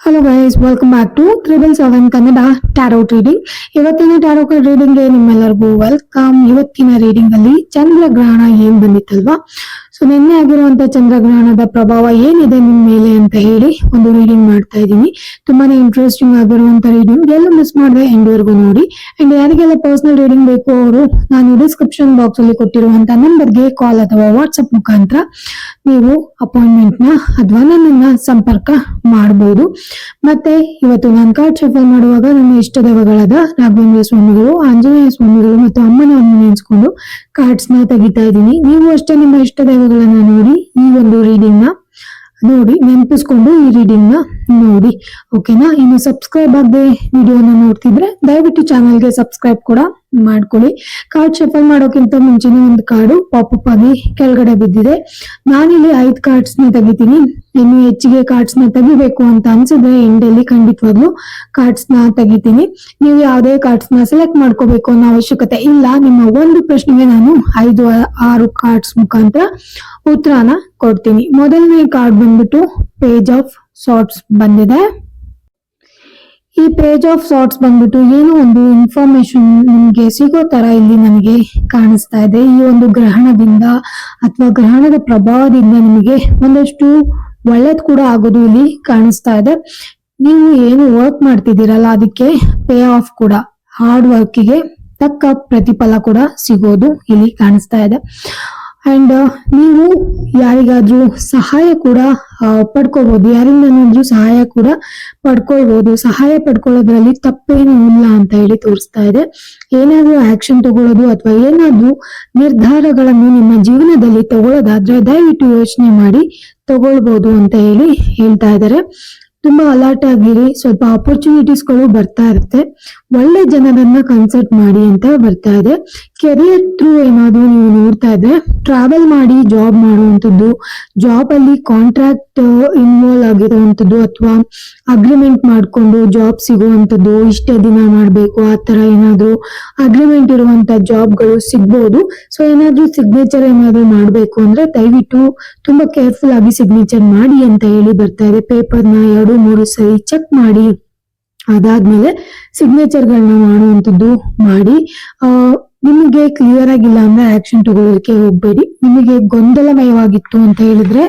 Hello guys welcome back to triple seven Kannada tarot reading ಇವತ್ತಿನ tarot card ರೀಡಿಂಗ್ಗೆ ನಿಮ್ಮೆಲ್ಲರಿಗೂ welcome ಇವತ್ತಿನ reading ಅಲ್ಲಿ ಚಂದ್ರ ಗ್ರಹಣ ಏನ್ ಬಂದಿತ್ತಲ್ವಾ? ಸೊ ನಿನ್ನೆ ಆಗಿರುವಂತ ಚಂದ್ರಗ್ರಹಣದ ಪ್ರಭಾವ ಏನಿದೆ ನಿಮ್ ಮೇಲೆ ಅಂತ ಹೇಳಿ ಒಂದು ರೀಡಿಂಗ್ ಮಾಡ್ತಾ ಇದ್ದೀನಿ. ತುಂಬಾನೇ ಇಂಟ್ರೆಸ್ಟಿಂಗ್ ಆಗಿರುವಂತ ರೀಡಿಂಗ್ ಎಲ್ಲ ಮಿಸ್ ಮಾಡಿದೆ ಎಂಡ್ವರೆಗೂ ನೋಡಿ. ಅಂಡ್ ಯಾರಿಗೆಲ್ಲ ಪರ್ಸನಲ್ ರೀಡಿಂಗ್ ಬೇಕು ಅವರು, ನಾನು ಡಿಸ್ಕ್ರಿಪ್ಷನ್ ಬಾಕ್ಸ್ ಅಲ್ಲಿ ಕೊಟ್ಟಿರುವಂತ ನಂಬರ್ಗೆ ಕಾಲ್ ಅಥವಾ ವಾಟ್ಸ್ಆಪ್ ಮುಖಾಂತರ ನೀವು ಅಪಾಯಿಂಟ್ಮೆಂಟ್ನ ಅಥವಾ ನನ್ನನ್ನ ಸಂಪರ್ಕ ಮಾಡಬಹುದು ಮತ್ತೆ ಇವತ್ತು ನಾನು ಕಾರ್ಡ್ ಶಫಲ್ ಮಾಡುವಾಗ ನನ್ನ ಇಷ್ಟ ದೇವಗಳಾದ ರಾಘವೇಂದ್ರ ಸ್ವಾಮಿಗಳು, ಆಂಜನೇಯ ಸ್ವಾಮಿಗಳು ಮತ್ತು ಅಮ್ಮನವನ್ನು ನೆನೆಸ್ಕೊಂಡು ಕಾರ್ಡ್ಸ್ನ ತೆಗಿತಾ ಇದ್ದೀನಿ. ನೀವು ಅಷ್ಟೇ ನಿಮ್ಮ ಇಷ್ಟ ದೈವಗಳನ್ನ ನೋಡಿ ಈ ಒಂದು ರೀಡಿಂಗ್ನ ನೋಡಿ ನೆನಪಿಸ್ಕೊಂಡು ಈ ರೀಡಿಂಗ್ನ ನೋಡಿ. ಓಕೆನಾ ಇನ್ನು ಸಬ್ಸ್ಕ್ರೈಬ್ ಆಗದೆ ವಿಡಿಯೋನ ನೋಡ್ತಿದ್ರೆ ದಯವಿಟ್ಟು ಚಾನಲ್ಗೆ ಸಬ್ಸ್ಕ್ರೈಬ್ ಕೂಡ ಮಾಡ್ಕೊಳ್ಳಿ. ಕಾರ್ಡ್ ಶಫಲ್ ಮಾಡೋಕ್ಕಿಂತ ಮುಂಚೆನೆ ಒಂದು ಕಾರ್ಡು ಪಾಪಪ್ ಆಗಿ ಕೆಳಗಡೆ ಬಿದ್ದಿದೆ. ನಾನಿಲ್ಲಿ ಐದು ಕಾರ್ಡ್ಸ್ನ ತೆಗಿತೀನಿ. ಇನ್ನು ಹೆಚ್ಚಿಗೆ ಕಾರ್ಡ್ಸ್ನ ತೆಗಿಬೇಕು ಅಂತ ಅನ್ಸಿದ್ರೆ ಎಂಡಲ್ಲಿ ಖಂಡಿತವಾಗ್ಲು ಕಾರ್ಡ್ಸ್ನ ತೆಗಿತೀನಿ. ನೀವು ಯಾವುದೇ ಕಾರ್ಡ್ಸ್ನ ಸೆಲೆಕ್ಟ್ ಮಾಡ್ಕೋಬೇಕು ಅನ್ನೋ ಅವಶ್ಯಕತೆ ಇಲ್ಲ. ನಿಮ್ಮ ಒಂದು ಪ್ರಶ್ನೆಗೆ ನಾನು ಐದು, ಆರು ಕಾರ್ಡ್ಸ್ ಮುಖಾಂತರ ಉತ್ತರನ ಕೊಡ್ತೀನಿ. ಮೊದಲನೇ ಕಾರ್ಡ್ ಬಂದ್ಬಿಟ್ಟು ಪೇಜ್ ಆಫ್ ಸಾರ್ಟ್ಸ್ ಬಂದಿದೆ. ಈ ಪೇಜ್ ಆಫ್ ಸಾರ್ಟ್ಸ್ ಬಂದ್ಬಿಟ್ಟು ಏನೋ ಒಂದು ಇನ್ಫಾರ್ಮೇಶನ್ ನಿಮ್ಗೆ ಸಿಗೋ ತರ ಇಲ್ಲಿ ನನಗೆ ಕಾಣಿಸ್ತಾ ಇದೆ. ಈ ಒಂದು ಗ್ರಹಣದಿಂದ ಅಥವಾ ಗ್ರಹಣದ ಪ್ರಭಾವದಿಂದ ನಿಮಗೆ ಒಂದಷ್ಟು ಒಳ್ಳೇದ್ ಕೂಡ ಆಗೋದು ಇಲ್ಲಿ ಕಾಣಿಸ್ತಾ ಇದೆ. ನೀವು ಏನು ವರ್ಕ್ ಮಾಡ್ತಿದ್ದೀರಲ್ಲ ಅದಕ್ಕೆ ಪೇ ಆಫ್ ಕೂಡ ಹಾರ್ಡ್ ವರ್ಕಿಗೆ ತಕ್ಕ ಪ್ರತಿಫಲ ಕೂಡ ಸಿಗೋದು ಇಲ್ಲಿ ಕಾಣಿಸ್ತಾ ಇದೆ. ಅಂಡ್ ನೀವು ಯಾರಿಗಾದ್ರೂ ಸಹಾಯ ಕೂಡ ಪಡ್ಕೋಬಹುದು ಯಾರಿಂದನಾದ್ರೂ ಸಹಾಯ ಕೂಡ ಪಡ್ಕೊಳ್ಬಹುದು ಸಹಾಯ ಪಡ್ಕೊಳ್ಳೋದ್ರಲ್ಲಿ ತಪ್ಪೇನು ಇಲ್ಲ ಅಂತ ಹೇಳಿ ತೋರಿಸ್ತಾ ಇದೆ. ಏನಾದ್ರೂ ಆಕ್ಷನ್ ತಗೊಳ್ಳೋದು ಅಥವಾ ಏನಾದ್ರೂ ನಿರ್ಧಾರಗಳನ್ನು ನಿಮ್ಮ ಜೀವನದಲ್ಲಿ ತಗೊಳ್ಳೋದಾದ್ರೆ ದಯವಿಟ್ಟು ಯೋಚನೆ ಮಾಡಿ ತಗೊಳ್ಬಹುದು ಅಂತ ಹೇಳಿ ಹೇಳ್ತಾ ಇದ್ದಾರೆ. ತುಂಬಾ ಅಲರ್ಟ್ ಆಗಿರಿ. ಸ್ವಲ್ಪ ಅಪರ್ಚುನಿಟೀಸ್ಗಳು ಬರ್ತಾ ಇರುತ್ತೆ. ಒಳ್ಳೆ ಜನರನ್ನ ಕನ್ಸಲ್ಟ್ ಮಾಡಿ ಅಂತ ಬರ್ತಾ ಇದೆ. ಕೆರಿಯರ್ ಥ್ರೂ ಏನಾದ್ರು ನೀವು ನೋಡ್ತಾ ಇದ್ರೆ ಟ್ರಾವೆಲ್ ಮಾಡಿ ಜಾಬ್ ಮಾಡುವಂಥದ್ದು ಜಾಬ್ ಅಲ್ಲಿ ಕಾಂಟ್ರಾಕ್ಟ್ ಇನ್ವಾಲ್ವ್ ಆಗಿರುವಂಥದ್ದು ಅಥವಾ ಅಗ್ರಿಮೆಂಟ್ ಮಾಡಿಕೊಂಡು ಜಾಬ್ ಸಿಗುವಂಥದ್ದು, ಇಷ್ಟೇ ದಿನ ಮಾಡಬೇಕು, ಆ ತರ ಏನಾದ್ರು ಅಗ್ರಿಮೆಂಟ್ ಇರುವಂತ ಜಾಬ್ಗಳು ಸಿಗ್ಬೋದು. ಸೊ ಏನಾದ್ರು ಸಿಗ್ನೇಚರ್ ಏನಾದ್ರು ಮಾಡಬೇಕು ಅಂದ್ರೆ ದಯವಿಟ್ಟು ತುಂಬಾ ಕೇರ್ಫುಲ್ ಆಗಿ ಸಿಗ್ನೇಚರ್ ಮಾಡಿ ಅಂತ ಹೇಳಿ ಬರ್ತಾ ಇದೆ. ಪೇಪರ್ನ ಎರಡು, ಮೂರು ಸರಿ ಚೆಕ್ ಮಾಡಿ. ಅದಾದ್ಮೇಲೆ ಸಿಗ್ನೇಚರ್ ಗಳನ್ನ ಮಾಡುವಂತದ್ದು ಮಾಡಿ ನಿಮಗೆ ಕ್ಲಿಯರ್ ಆಗಿಲ್ಲ ಅಂದ್ರೆ ಆಕ್ಷನ್ ತಗೊಳ್ಳೋಕೆ ಹೋಗ್ಬೇಡಿ. ನಿಮಗೆ ಗೊಂದಲಮಯವಾಗಿತ್ತು ಅಂತ ಹೇಳಿದ್ರೆ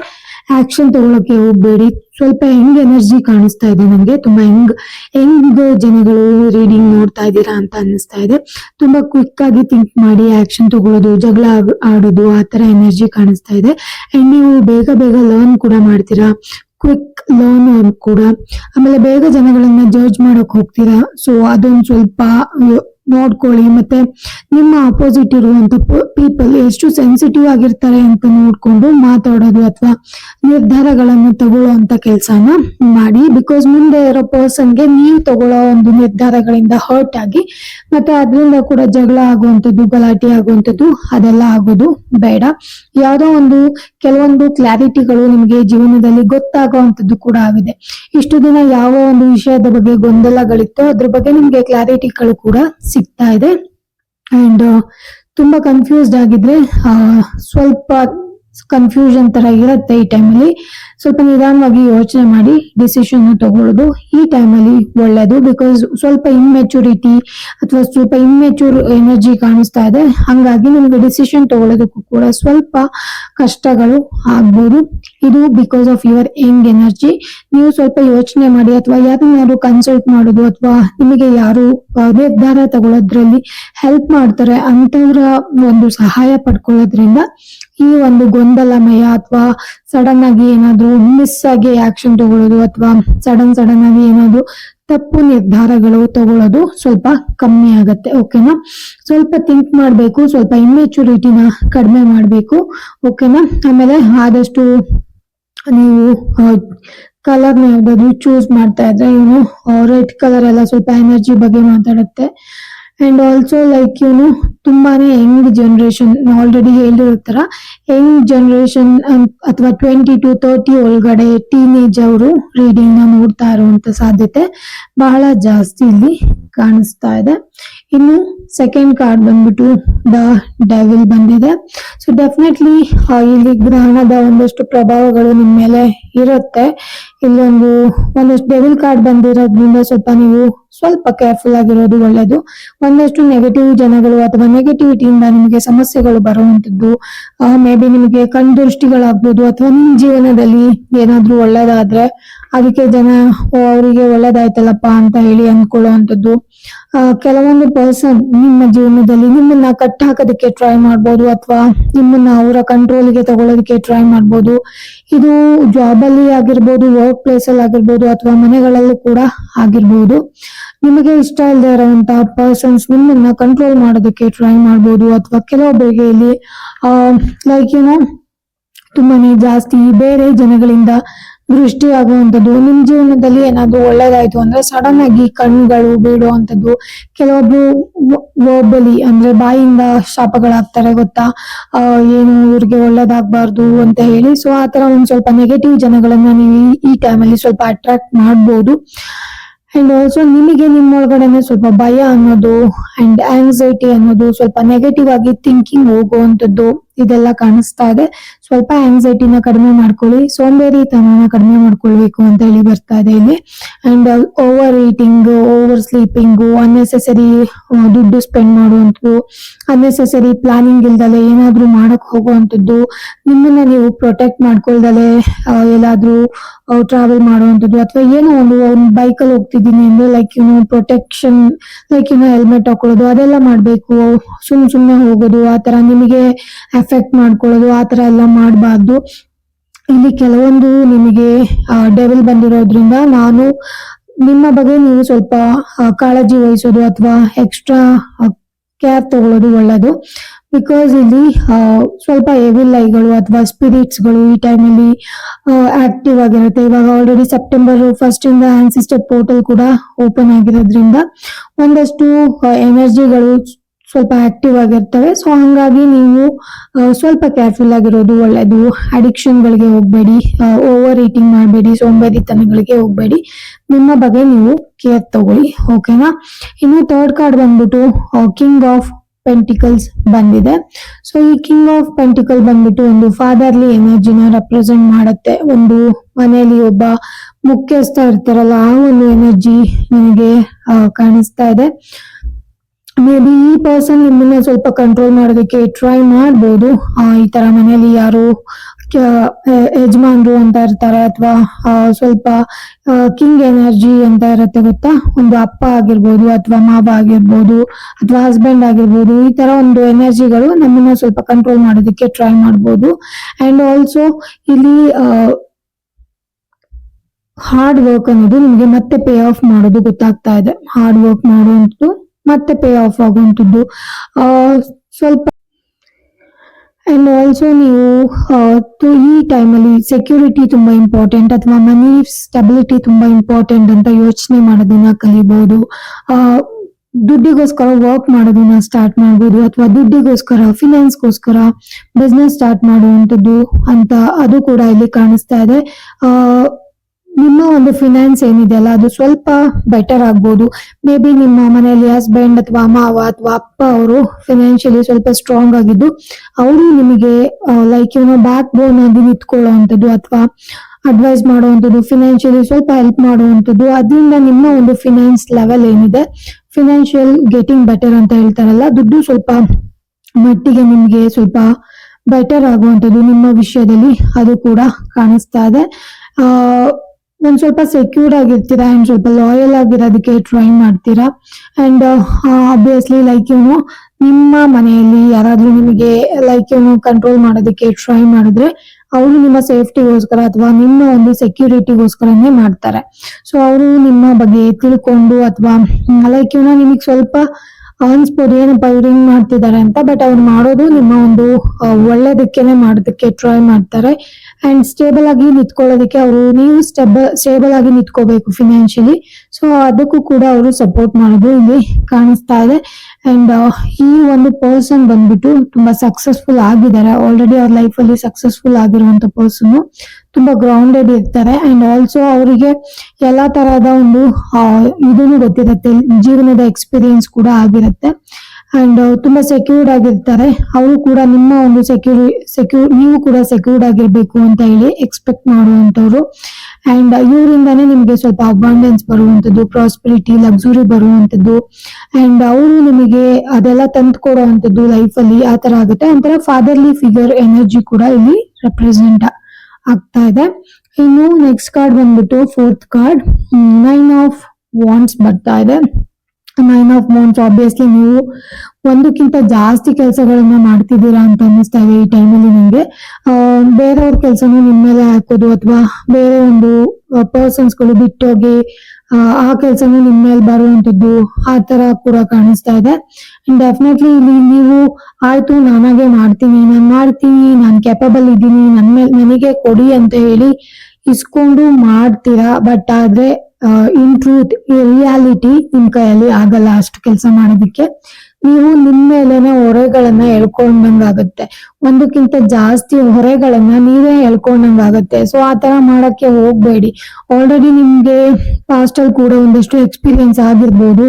ಆಕ್ಷನ್ ತಗೊಳಕ್ಕೆ ಹೋಗ್ಬೇಡಿ. ಸ್ವಲ್ಪ ಹೆಂಗ್ ಎನರ್ಜಿ ಕಾಣಿಸ್ತಾ ಇದೆ ನಂಗೆ ತುಂಬಾ ಹೆಂಗ್ ಹೆಂಗ್ ಜನಗಳು ರೀಡಿಂಗ್ ನೋಡ್ತಾ ಇದ್ದೀರಾ ಅಂತ ಅನ್ನಿಸ್ತಾ ಇದೆ. ತುಂಬಾ ಕ್ವಿಕ್ ಆಗಿ ಥಿಂಕ್ ಮಾಡಿ ಆಕ್ಷನ್ ತಗೊಳ್ಳೋದು, ಜಗಳ ಆಡೋದು, ಆ ತರ ಎನರ್ಜಿ ಕಾಣಿಸ್ತಾ ಇದೆ. ಅಂಡ್ ನೀವು ಬೇಗ ಬೇಗ ಲರ್ನ್ ಕೂಡ ಮಾಡ್ತೀರಾ. ಕ್ವಿಕ್ ಲರ್ನ್ ಕೂಡ. ಆಮೇಲೆ ಬೇಗ ಜನಗಳನ್ನ ಜಡ್ಜ್ ಮಾಡಕ್ ಹೋಗ್ತೀರಾ? ಸೊ ಅದೊಂದು ಸ್ವಲ್ಪ ನೋಡ್ಕೊಳ್ಳಿ. ಮತ್ತೆ ನಿಮ್ಮ ಅಪೋಸಿಟ್ ಇರುವಂತ ಪೀಪಲ್ ಎಷ್ಟು ಸೆನ್ಸಿಟಿವ್ ಆಗಿರ್ತಾರೆ ಅಂತ ನೋಡ್ಕೊಂಡು ಮಾತಾಡೋದು ಅಥವಾ ನಿರ್ಧಾರಗಳನ್ನು ತಗೊಳ್ಳುವಂತ ಕೆಲಸನ ಮಾಡಿ. ಬಿಕಾಸ್ ಮುಂದೆ ಇರೋ ಪರ್ಸನ್ಗೆ ನೀವು ತಗೊಳ್ಳೋ ಒಂದು ನಿರ್ಧಾರಗಳಿಂದ ಹರ್ಟ್ ಆಗಿ, ಮತ್ತೆ ಅದರಿಂದ ಕೂಡ ಜಗಳ ಆಗುವಂಥದ್ದು, ಗಲಾಟೆ ಆಗುವಂಥದ್ದು, ಅದೆಲ್ಲ ಆಗೋದು ಬೇಡ. ಯಾವುದೋ ಒಂದು ಕೆಲವೊಂದು ಕ್ಲಾರಿಟಿಗಳು ನಿಮಗೆ ಜೀವನದಲ್ಲಿ ಗೊತ್ತಾಗುವಂಥದ್ದು ಕೂಡ ಆಗಿದೆ. ಇಷ್ಟು ದಿನ ಯಾವ ಒಂದು ವಿಷಯದ ಬಗ್ಗೆ ಗೊಂದಲಗಳಿತ್ತೋ, ಅದ್ರ ಬಗ್ಗೆ ನಿಮ್ಗೆ ಕ್ಲಾರಿಟಿಗಳು ಕೂಡ ಸಿಗ್ತಾ ಇದೆ. ಅಂಡ್ ತುಂಬಾ ಕನ್ಫ್ಯೂಸ್ಡ್ ಆಗಿದ್ರೆ ಸ್ವಲ್ಪ ಕನ್ಫ್ಯೂಷನ್ ತರ ಇರುತ್ತೆ ಈ ಟೈಮಲ್ಲಿ ಸ್ವಲ್ಪ ನಿಧಾನವಾಗಿ ಯೋಚನೆ ಮಾಡಿ ಡಿಸಿಷನ್ ತಗೊಳ್ಳೋದು ಈ ಟೈಮಲ್ಲಿ ಒಳ್ಳೇದು ಬಿಕಾಸ್ ಸ್ವಲ್ಪ ಇಮ್ಮೆಚುರಿಟಿ ಅಥವಾ ಸ್ವಲ್ಪ ಇಮ್ಮೆಚೂರ್ ಎನರ್ಜಿ ಕಾಣಿಸ್ತಾ ಇದೆ. ಹಾಗಾಗಿ ನಿಮ್ಗೆ ಡಿಸಿಷನ್ ತಗೊಳ್ಳೋದಕ್ಕೂ ಕೂಡ ಸ್ವಲ್ಪ ಕಷ್ಟಗಳು ಆಗ್ಬೋದು. ಇದು because of your young energy ನೀವು ಸ್ವಲ್ಪ ಯೋಚನೆ ಮಾಡಿ ಅಥವಾ ಯಾರನ್ನಾರು ಕನ್ಸಲ್ಟ್ ಮಾಡೋದು ಅಥವಾ ನಿಮಗೆ ಯಾರು ನಿರ್ಧಾರ ತಗೊಳ್ಳೋದ್ರಲ್ಲಿ ಹೆಲ್ಪ್ ಮಾಡ್ತಾರೆ ಅಂತವ್ರ ಒಂದು ಸಹಾಯ ಪಡ್ಕೊಳ್ಳೋದ್ರಿಂದ ಈ ಒಂದು ಗೊಂದಲಮಯ ಅಥವಾ ಸಡನ್ ಆಗಿ ಏನಾದ್ರು ಮಿಸ್ ಆಗಿ ಆಕ್ಷನ್ ತಗೊಳ್ಳೋದು ಅಥವಾ ಸಡನ್ ಸಡನ್ ಆಗಿ ಏನಾದ್ರು ತಪ್ಪು ನಿರ್ಧಾರಗಳು ತಗೊಳ್ಳೋದು ಸ್ವಲ್ಪ ಕಮ್ಮಿ ಆಗತ್ತೆ ಓಕೆನಾ ಸ್ವಲ್ಪ ಥಿಂಕ್ ಮಾಡಬೇಕು, ಸ್ವಲ್ಪ ಇಮ್ಮೆಚುರಿಟಿನ ಕಡಿಮೆ ಮಾಡಬೇಕು ಓಕೆನಾ ಆಮೇಲೆ ಆದಷ್ಟು ನೀವು ಕಲರ್ನ ಯಾವ್ದಾದ್ರು ಚೂಸ್ ಮಾಡ್ತಾ ಇದ್ರೆ ಇವನು ರೆಡ್ ಕಲರ್ ಎಲ್ಲ ಸ್ವಲ್ಪ ಎನರ್ಜಿ ಬಗ್ಗೆ ಮಾತಾಡುತ್ತೆ. ಅಂಡ್ ಆಲ್ಸೋ ಲೈಕ್ ಏನು ತುಂಬಾನೇ ಯಂಗ್ ಜನರೇಷನ್ ಆಲ್ರೆಡಿ ಹೇಳಿರೋ ತರ, ಯಂಗ್ ಜನರೇಷನ್ ಅಥವಾ ಟ್ವೆಂಟಿ ಟು ತರ್ಟಿ ಒಳಗಡೆ ಟೀನೇಜ್ ಅವರು ರೀಡಿಂಗ್ನ ನೋಡ್ತಾ ಇರುವಂತ ಸಾಧ್ಯತೆ ಬಹಳ ಜಾಸ್ತಿ ಇಲ್ಲಿ ಕಾಣಿಸ್ತಾ ಇದೆ. ಇನ್ನು ಸೆಕೆಂಡ್ ಕಾರ್ಡ್ ಬಂದ್ಬಿಟ್ಟು ದ ಡೆವಿಲ್ ಬಂದಿದೆ. ಸೊ ಡೆಫಿನೆಟ್ಲಿ ಇಲ್ಲಿ ಗ್ರಹಣದ ಒಂದಷ್ಟು ಪ್ರಭಾವಗಳು ನಿಮ್ಮ ಮೇಲೆ ಇರುತ್ತೆ. ಇಲ್ಲೊಂದು, ಒಂದಷ್ಟು ಡೆವಿಲ್ ಕಾರ್ಡ್ ಬಂದಿರೋದ್ರಿಂದ ಸ್ವಲ್ಪ ನೀವು ಸ್ವಲ್ಪ ಕೇರ್ಫುಲ್ ಆಗಿರೋದು ಒಳ್ಳೇದು. ಒಂದಷ್ಟು ನೆಗೆಟಿವ್ ಜನಗಳು ಅಥವಾ ನೆಗೆಟಿವಿಟಿಯಿಂದ ನಿಮಗೆ ಸಮಸ್ಯೆಗಳು ಬರುವಂತದ್ದು ಮೇ ಬಿ ನಿಮಗೆ ಕಣ್ದೃಷ್ಟಿಗಳಾಗ್ಬೋದು ಅಥವಾ ನಿಮ್ಮ ಜೀವನದಲ್ಲಿ ಏನಾದ್ರೂ ಒಳ್ಳೇದಾದ್ರೆ ಅದಕ್ಕೆ ಜನ ಅವರಿಗೆ ಒಳ್ಳೇದಾಯ್ತಲ್ಲಪ್ಪ ಅಂತ ಹೇಳಿ ಅನ್ಕೊಳ್ಳುವಂಥದ್ದು ಕೆಲವೊಂದು ಪರ್ಸನ್ ನಿಮ್ಮ ಜೀವನದಲ್ಲಿ ನಿಮ್ಮನ್ನ ಕಟ್ ಹಾಕೋದಕ್ಕೆ ಟ್ರೈ ಮಾಡ್ಬೋದು ಅಥವಾ ನಿಮ್ಮನ್ನ ಅವರ ಕಂಟ್ರೋಲ್ಗೆ ತಗೊಳ್ಳೋದಕ್ಕೆ ಟ್ರೈ ಮಾಡ್ಬೋದು. ಇದು ಜಾಬ್ ಅಲ್ಲಿ ಆಗಿರ್ಬೋದು ವರ್ಕ್ ಪ್ಲೇಸ್ ಅಲ್ಲಿ ಆಗಿರ್ಬೋದು ಅಥವಾ ಮನೆಗಳಲ್ಲೂ ಕೂಡ ಆಗಿರ್ಬೋದು. ನಿಮಗೆ ಇಷ್ಟ ಇಲ್ಲದೆ ಇರುವಂತಹ ಪರ್ಸನ್ಸ್ ನಿಮ್ಮನ್ನ ಕಂಟ್ರೋಲ್ ಮಾಡೋದಕ್ಕೆ ಟ್ರೈ ಮಾಡ್ಬೋದು ಅಥವಾ ಕೆಲವೊಬ್ಬರಿಗೆ ಇಲ್ಲಿ ಲೈಕ್ ಏನೋ ತುಂಬಾನೇ ಜಾಸ್ತಿ ಬೇರೆ ಜನಗಳಿಂದ ದೃಷ್ಟಿ ಆಗುವಂಥದ್ದು ನಿಮ್ ಜೀವನದಲ್ಲಿ ಏನಾದ್ರು ಒಳ್ಳೇದಾಯ್ತು ಅಂದ್ರೆ ಸಡನ್ ಆಗಿ ಕಣ್ಗಳು ಬೀಳುವಂಥದ್ದು, ಕೆಲವೊಬ್ರು ವರ್ಬಲಿ ಅಂದ್ರೆ ಬಾಯಿಂದ ಶಾಪಗಳಾಗ್ತಾರೆ ಗೊತ್ತಾ? ಏನು ಇವ್ರಿಗೆ ಒಳ್ಳೇದಾಗ್ಬಾರ್ದು ಅಂತ ಹೇಳಿ ಸೊ ಆ ತರ ಒಂದ್ ಸ್ವಲ್ಪ ನೆಗೆಟಿವ್ ಜನಗಳನ್ನ ನೀವು ಈ- ಟೈಮಲ್ಲಿ ಸ್ವಲ್ಪ ಅಟ್ರಾಕ್ಟ್ ಮಾಡ್ಬೋದು. ಅಂಡ್ ಆಲ್ಸೋ ನಿಮಗೆ ನಿಮ್ಮೊಳಗಡೆನೆ ಸ್ವಲ್ಪ ಭಯ ಅನ್ನೋದು ಅಂಡ್ ಆಂಗ್ಸೈಟಿ ಅನ್ನೋದು ಸ್ವಲ್ಪ ನೆಗೆಟಿವ್ ಆಗಿ ಥಿಂಕಿಂಗ್ ಹೋಗುವಂಥದ್ದು. ಇದೆಲ್ಲ ಕಾಣಿಸ್ತಾ ಇದೆ. ಸ್ವಲ್ಪ ಆಂಗ್ಸೈಟಿನ ಕಡಿಮೆ ಮಾಡ್ಕೊಳ್ಳಿ ಸೋಂಬೇರಿತನನ ಕಡಿಮೆ ಮಾಡ್ಕೊಳ್ಬೇಕು ಅಂತ ಹೇಳಿ ಬರ್ತಾ ಇದೆ ಇಲ್ಲಿ. And over eating over sleeping unnecessary ದುಡ್ಡು ಸ್ಪೆಂಡ್ ಮಾಡುವಂಥದ್ದು ಅನ್ನೆಸೆಸರಿ ಪ್ಲಾನಿಂಗ್ ಇಲ್ದಲೆ ಏನಾದ್ರೂ ಮಾಡಕ್ ಹೋಗುವಂಥದ್ದು ನಿಮ್ಮನ್ನ ನೀವು ಪ್ರೊಟೆಕ್ಟ್ ಮಾಡ್ಕೊಳ್ದಲೆ ಆ, ಎಲ್ಲಾದ್ರೂ ಟ್ರಾವೆಲ್ ಮಾಡುವಂಥದ್ದು ಅಥವಾ ಏನೋ ಒಂದು ಒಂದು ಬೈಕಲ್ಲಿ ಹೋಗ್ತಿದ್ದೀನಿ ಅಂದ್ರೆ like you know protection like you know helmet ಹಾಕೊಳ್ಳೋದು ಅದೆಲ್ಲ ಮಾಡ್ಬೇಕು. ಸುಮ್ ಸುಮ್ಮನೆ ಹೋಗೋದು ಆ ತರ ನಿಮಗೆ ಎಫೆಕ್ಟ್ ಮಾಡ್ಕೊಳ್ಳೋದು, ಆ ತರ ಎಲ್ಲ ಮಾಡಬಾರ್ದು. ಇಲ್ಲಿ ಕೆಲವೊಂದು ನಿಮಗೆ ಡೆವಿಲ್ ಬಂದಿರೋದ್ರಿಂದ ನಾನು ನಿಮ್ಮ ಬಗ್ಗೆ ನೀವು ಸ್ವಲ್ಪ ಕಾಳಜಿ ವಹಿಸೋದು ಅಥವಾ ಎಕ್ಸ್ಟ್ರಾ ಕೇರ್ ತಗೊಳ್ಳೋದು ಒಳ್ಳೇದು. ಬಿಕಾಸ್ ಇಲ್ಲಿ ಸ್ವಲ್ಪ ಎವಿಲ್ ಐಗಳು ಅಥವಾ ಸ್ಪಿರಿಟ್ಸ್ಗಳು ಈ ಟೈಮಲ್ಲಿ ಆಕ್ಟಿವ್ ಆಗಿರುತ್ತೆ. ಇವಾಗ ಆಲ್ರೆಡಿ ಸೆಪ್ಟೆಂಬರ್ ಫಸ್ಟ್ ಇಂದ ಆನ್ಸಿಸ್ಟರ್ ಪೋರ್ಟಲ್ ಕೂಡ ಓಪನ್ ಆಗಿರೋದ್ರಿಂದ ಒಂದಷ್ಟು ಎನರ್ಜಿಗಳು ಸ್ವಲ್ಪ ಆಕ್ಟಿವ್ ಆಗಿರ್ತವೆ. ಸೊ ಹಂಗಾಗಿ ನೀವು ಸ್ವಲ್ಪ ಕೇರ್ಫುಲ್ ಆಗಿರೋದು ಒಳ್ಳೆಯದು ಅಡಿಕ್ಷನ್ಗಳಿಗೆ ಹೋಗ್ಬೇಡಿ. ಓವರ್ ಈಟಿಂಗ್ ಮಾಡಬೇಡಿ. ಸೋಂಬೇರಿತನಗಳಿಗೆ ಹೋಗ್ಬೇಡಿ. ನಿಮ್ಮ ಬಗ್ಗೆ ನೀವು ಕೇರ್ ತಗೊಳ್ಳಿ. ಓಕೆನಾ ಇನ್ನು ಥರ್ಡ್ ಕಾರ್ಡ್ ಬಂದ್ಬಿಟ್ಟು ಕಿಂಗ್ ಆಫ್ ಪೆಂಟಿಕಲ್ಸ್ ಬಂದಿದೆ. ಸೊ ಈ ಕಿಂಗ್ ಆಫ್ ಪೆಂಟಿಕಲ್ ಬಂದ್ಬಿಟ್ಟು ಒಂದು ಫಾದರ್ಲಿ ಎನರ್ಜಿನ ರೆಪ್ರೆಸೆಂಟ್ ಮಾಡುತ್ತೆ. ಒಂದು ಮನೆಯಲ್ಲಿ ಒಬ್ಬ ಮುಖ್ಯಸ್ಥ ಇರ್ತಾರಲ್ಲ, ಆ ಒಂದು ಎನರ್ಜಿ ನಿಮಗೆ ಕಾಣಿಸ್ತಾ ಇದೆ. ಮೇ ಬಿ ಈ ಪರ್ಸನ್ ನಿಮ್ಮನ್ನ ಸ್ವಲ್ಪ ಕಂಟ್ರೋಲ್ ಮಾಡೋದಕ್ಕೆ ಟ್ರೈ ಮಾಡ್ಬೋದು. ಈ ತರ ಮನೆಯಲ್ಲಿ ಯಾರು ಯಜಮಾನ್ರು ಅಂತ ಇರ್ತಾರೆ ಅಥವಾ ಸ್ವಲ್ಪ ಕಿಂಗ್ ಎನರ್ಜಿ ಅಂತ ಇರುತ್ತೆ ಗೊತ್ತಾ? ಒಂದು ಅಪ್ಪ ಆಗಿರ್ಬೋದು ಅಥವಾ ಮಾವ ಆಗಿರ್ಬೋದು ಅಥವಾ ಹಸ್ಬೆಂಡ್ ಆಗಿರ್ಬೋದು, ಈ ತರ ಒಂದು ಎನರ್ಜಿಗಳು ನಮ್ಮನ್ನ ಸ್ವಲ್ಪ ಕಂಟ್ರೋಲ್ ಮಾಡೋದಕ್ಕೆ ಟ್ರೈ ಮಾಡ್ಬೋದು. ಅಂಡ್ ಆಲ್ಸೋ ಇಲ್ಲಿ ಹಾರ್ಡ್ ವರ್ಕ್ ಅನ್ನೋದು ನಿಮಗೆ ಮತ್ತೆ ಪೇ ಆಫ್ ಮಾಡೋದು ಗೊತ್ತಾಗ್ತಾ ಇದೆ. ಹಾರ್ಡ್ ವರ್ಕ್ ಮಾಡುವಂಥದ್ದು ಮತ್ತೆ ಪೇ ಆಫ್ ಆಗುವಂಥದ್ದು. ಸ್ವಲ್ಪ ಅಂಡ್ ಆಲ್ಸೋ ನೀವು ಈ ಟೈಮಲ್ಲಿ ಸೆಕ್ಯೂರಿಟಿ ತುಂಬಾ ಇಂಪಾರ್ಟೆಂಟ್ ಅಥವಾ ಮನಿ ಸ್ಟೆಬಿಲಿಟಿ ತುಂಬಾ ಇಂಪಾರ್ಟೆಂಟ್ ಅಂತ ಯೋಚನೆ ಮಾಡೋದನ್ನ ಕಲಿಬಹುದು ದುಡ್ಡಿಗೋಸ್ಕರ ವರ್ಕ್ ಮಾಡೋದನ್ನ ಸ್ಟಾರ್ಟ್ ಮಾಡ್ಬೋದು ಅಥವಾ ದುಡ್ಡಿಗೋಸ್ಕರ ಫಿನಾನ್ಸ್ಗೋಸ್ಕರ ಬಿಸ್ನೆಸ್ ಸ್ಟಾರ್ಟ್ ಮಾಡುವಂಥದ್ದು ಅಂತ ಅದು ಕೂಡ ಇಲ್ಲಿ ಕಾಣಿಸ್ತಾ ಇದೆ. ನಿಮ್ಮ ಒಂದು ಫಿನಾನ್ಸ್ ಏನಿದೆ ಅಲ್ಲ, ಅದು ಸ್ವಲ್ಪ ಬೆಟರ್ ಆಗ್ಬೋದು. ಮೇ ಬಿ ನಿಮ್ಮ ಮನೆಯಲ್ಲಿ ಹಸ್ಬೆಂಡ್ ಅಥವಾ ಮಾವ ಅಥವಾ ಅಪ್ಪ ಅವರು ಫಿನಾನ್ಷಿಯಲಿ ಸ್ವಲ್ಪ ಸ್ಟ್ರಾಂಗ್ ಆಗಿದ್ದು, ಅವರು ನಿಮಗೆ ಲೈಕ್ ಏನೋ ಬ್ಯಾಕ್ ಬೋನ್ ಆಗಿ ನಿಂತ್ಕೊಳ್ಳುವಂಥದ್ದು ಅಥವಾ ಅಡ್ವೈಸ್ ಮಾಡುವಂಥದ್ದು ಫಿನಾನ್ಷಿಯಲಿ ಸ್ವಲ್ಪ ಹೆಲ್ಪ್ ಮಾಡುವಂಥದ್ದು, ಅದರಿಂದ ನಿಮ್ಮ ಒಂದು ಫಿನಾನ್ಸ್ ಲೆವೆಲ್ ಏನಿದೆ ಫಿನಾನ್ಷಿಯಲ್ ಗೆಟಿಂಗ್ ಬೆಟರ್ ಅಂತ ಹೇಳ್ತಾರಲ್ಲ, ದುಡ್ಡು ಸ್ವಲ್ಪ ಮಟ್ಟಿಗೆ ನಿಮಗೆ ಸ್ವಲ್ಪ ಬೆಟರ್ ಆಗುವಂಥದ್ದು ನಿಮ್ಮ ವಿಷಯದಲ್ಲಿ ಅದು ಕೂಡ ಕಾಣಿಸ್ತಾ ಇದೆ. ಆ ಒಂದ್ ಸ್ವಲ್ಪ ಸೆಕ್ಯೂರ್ಡ್ ಆಗಿರ್ತೀರಾ ಅಂಡ್ ಸ್ವಲ್ಪ ಲಾಯಲ್ ಆಗಿರೋದಕ್ಕೆ ಟ್ರೈ ಮಾಡ್ತೀರಾ? ಅಂಡ್ ಆಬ್ವಿಯಸ್ಲಿ ಲೈಕ್ ಏನು ನಿಮ್ಮ ಮನೆಯಲ್ಲಿ ಯಾರಾದ್ರೂ ನಿಮಗೆ ಲೈಕ್ ಏನು ಕಂಟ್ರೋಲ್ ಮಾಡೋದಕ್ಕೆ ಟ್ರೈ ಮಾಡಿದ್ರೆ ಅವರು ನಿಮ್ಮ ಸೇಫ್ಟಿಗೋಸ್ಕರ ಅಥವಾ ನಿಮ್ಮ ಒಂದು ಸೆಕ್ಯೂರಿಟಿಗೋಸ್ಕರನೇ ಮಾಡ್ತಾರೆ. ಸೊ ಅವರು ನಿಮ್ಮ ಬಗ್ಗೆ ತಿಳ್ಕೊಂಡು ಅಥವಾ ಲೈಕ್ ಏನೋ ನಿಮಗೆ ಸ್ವಲ್ಪ ಅನ್ಸ್ಬೋದು, ಏನಪ್ಪ ಇವ್ರು ಮಾಡ್ತಿದ್ದಾರೆ ಅಂತ ಬಟ್ ಅವ್ರು ಮಾಡೋದು ನಿಮ್ಮ ಒಂದು ಒಳ್ಳೇದಕ್ಕೆನೆ ಮಾಡೋದಕ್ಕೆ ಟ್ರೈ ಮಾಡ್ತಾರೆ. ಅಂಡ್ ಸ್ಟೇಬಲ್ ಆಗಿ ನಿಂತ್ಕೊಳ್ಳೋದಕ್ಕೆ ಅವರು, ನೀವು ಸ್ಟೆಬಲ್ ಸ್ಟೇಬಲ್ ಆಗಿ ನಿಂತ್ಕೋಬೇಕು ಫಿನಾನ್ಷಿಯಲಿ ಸೊ ಅದಕ್ಕೂ ಕೂಡ ಅವರು ಸಪೋರ್ಟ್ ಮಾಡೋದು ಇಲ್ಲಿ ಕಾಣಿಸ್ತಾ ಇದೆ. ಅಂಡ್ ಈ ಒಂದು ಪರ್ಸನ್ ಬಂದ್ಬಿಟ್ಟು ತುಂಬಾ ಸಕ್ಸಸ್ಫುಲ್ ಆಗಿದ್ದಾರೆ. ಆಲ್ರೆಡಿ ಅವ್ರ ಲೈಫ್ ಅಲ್ಲಿ ಸಕ್ಸಸ್ಫುಲ್ ಆಗಿರುವಂತ ಪರ್ಸನ್ ತುಂಬಾ ಗ್ರೌಂಡೆಡ್ ಇರ್ತಾರೆ. ಅಂಡ್ ಆಲ್ಸೋ ಅವರಿಗೆ ಎಲ್ಲಾ ತರಹದ ಒಂದು ಇದನ್ನು ಗೊತ್ತಿರುತ್ತೆ. ಜೀವನದ ಎಕ್ಸ್ಪೀರಿಯನ್ಸ್ ಕೂಡ ಆಗಿರುತ್ತೆ. ಅಂಡ್ ತುಂಬಾ ಸೆಕ್ಯೂರ್ಡ್ ಆಗಿರ್ತಾರೆ. ಅವರು ಕೂಡ ನಿಮ್ಮ ಒಂದು ಸೆಕ್ಯೂರ್ ಸೆಕ್ಯೂರ್ ನೀವು ಕೂಡ ಸೆಕ್ಯೂರ್ಡ್ ಆಗಿರ್ಬೇಕು ಅಂತ ಹೇಳಿ ಎಕ್ಸ್ಪೆಕ್ಟ್ ಮಾಡುವಂತವ್ರು ಅಂಡ್ ಇವರಿಂದಾನೇ ನಿಮಗೆ ಸ್ವಲ್ಪ ಅಬಾಂಡೆನ್ಸ್ ಬರುವಂಥದ್ದು ಪ್ರಾಸ್ಪರಿಟಿ ಲಕ್ಸುರಿ ಬರುವಂಥದ್ದು. ಅಂಡ್ ಅವರು ನಿಮಗೆ ಅದೆಲ್ಲ ತಂದು ಕೊಡುವಂತದ್ದು ಲೈಫ್ ಆ ಥರ ಆಗುತ್ತೆ. ಒಂಥರ ಫಾದರ್ಲಿ ಫಿಗರ್ ಎನರ್ಜಿ ಕೂಡ ಇಲ್ಲಿ ರೆಪ್ರೆಸೆಂಟ್ ಆಗ್ತಾ ಇದೆ. ಇನ್ನು ನೆಕ್ಸ್ಟ್ ಕಾರ್ಡ್ ಬಂದ್ಬಿಟ್ಟು fourth card nine of wands ಬರ್ತಾ ಇದೆ. ನೈನ್ ಆಫ್ ವಾಂಟ್ಸ್ ಆಬ್ವಿಯಸ್ಲಿ ನೀವು ಒಂದಕ್ಕಿಂತ ಜಾಸ್ತಿ ಕೆಲಸಗಳನ್ನ ಮಾಡ್ತಿದ್ದೀರಾ ಅಂತ ಅನ್ನಿಸ್ತಾ ಇದೆ ಈ ಟೈಮಲ್ಲಿ ನಿಮ್ಗೆ. ಬೇರೆಯವ್ರ ಕೆಲಸನೂ ನಿಮ್ಮ ಮೇಲೆ ಹಾಕೋದು ಅಥವಾ ಬೇರೆ ಒಂದು ಪರ್ಸನ್ಸ್ಗಳು ಬಿಟ್ಟೋಗಿ ಆ, ಕೆಲಸನೂ ನಿಮ್ ಮೇಲೆ ಬರುವಂತದ್ದು ಆ ತರ ಕೂಡ ಕಾಣಿಸ್ತಾ ಇದೆ. ಡೆಫಿನೆಟ್ಲಿ ಇಲ್ಲಿ ನೀವು ಆಯ್ತು ನಾನಾಗೆ ಮಾಡ್ತೀನಿ ನಾನ್ ಮಾಡ್ತೀನಿ ನಾನ್ ಕೆಪಬಲ್ ಇದ್ದೀನಿ ನನ್ನ ಮೇಲೆ ನನಗೆ ಕೊಡಿ ಅಂತ ಹೇಳಿ ಇಸ್ಕೊಂಡು ಮಾಡ್ತೀರಾ? ಬಟ್ ಆದ್ರೆ ಇನ್ ಟ್ರೂತ್ ಈ ರಿಯಾಲಿಟಿ ನಿಮ್ ಕೈಯಲ್ಲಿ ಆಗಲ್ಲ ಅಷ್ಟು ಕೆಲಸ ಮಾಡೋದಕ್ಕೆ. ನೀವು ನಿಮ್ ಮೇಲೆನೆ ಹೊರೆಗಳನ್ನ ಎಳ್ಕೊಂಡಂಗಾಗತ್ತೆ ಒಂದಕ್ಕಿಂತ ಜಾಸ್ತಿ ಹೊರೆಗಳನ್ನ ನೀವೇ ಎಳ್ಕೊಂಡಂಗಾಗತ್ತೆ ಸೊ ಆ ತರ ಮಾಡಕ್ಕೆ ಹೋಗ್ಬೇಡಿ. ಆಲ್ರೆಡಿ ನಿಮ್ಗೆ ಪಾಸ್ಟ್ ಅಲ್ಲಿ ಕೂಡ ಒಂದಷ್ಟು ಎಕ್ಸ್ಪೀರಿಯನ್ಸ್ ಆಗಿರ್ಬೋದು.